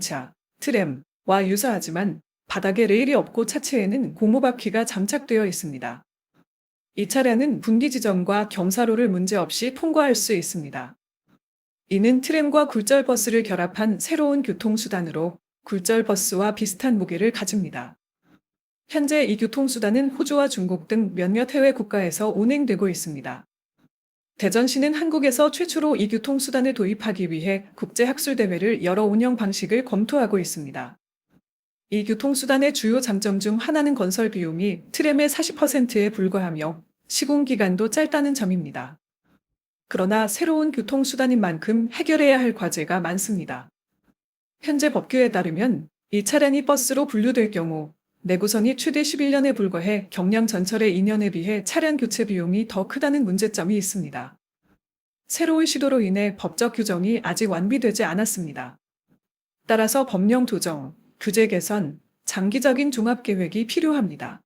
차, 트램과 유사하지만 바닥에 레일이 없고 차체에는 고무바퀴가 장착되어 있습니다. 이 차량은 분기 지점과 경사로를 문제없이 통과할 수 있습니다. 이는 트램과 굴절버스를 결합한 새로운 교통수단으로 굴절버스와 비슷한 무게를 가집니다. 현재 이 교통수단은 호주와 중국 등 몇몇 해외 국가에서 운행되고 있습니다. 대전시는 한국에서 최초로 이 교통수단을 도입하기 위해 국제학술대회를 열어 운영 방식을 검토하고 있습니다. 이 교통수단의 주요 장점 중 하나는 건설 비용이 트램의 40%에 불과하며 시공 기간도 짧다는 점입니다. 그러나 새로운 교통수단인 만큼 해결해야 할 과제가 많습니다. 현재 법규에 따르면 이 차량이 버스로 분류될 경우 내구선이 최대 11년에 불과해 경량 전철의 2년에 비해 차량 교체 비용이 더 크다는 문제점이 있습니다. 새로운 시도로 인해 법적 규정이 아직 완비되지 않았습니다. 따라서 법령 조정, 규제 개선, 장기적인 종합 계획이 필요합니다.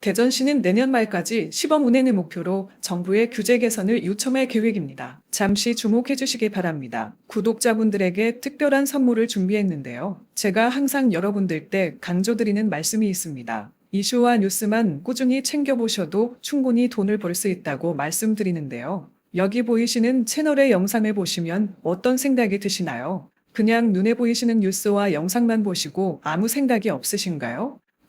대전시는 내년 말까지 시범 운행을 목표로 정부의 규제 개선을 요청할 계획입니다. 잠시 주목해 주시기 바랍니다. 구독자분들에게 특별한 선물을 준비했는데요. 제가 항상 여러분들 때 강조드리는 말씀이 있습니다. 이슈와 뉴스만 꾸준히 챙겨보셔도 충분히 돈을 벌 수 있다고 말씀드리는데요. 여기 보이시는 채널의 영상을 보시면 어떤 생각이 드시나요? 그냥 눈에 보이시는 뉴스와 영상만 보시고 아무 생각이 없으신가요?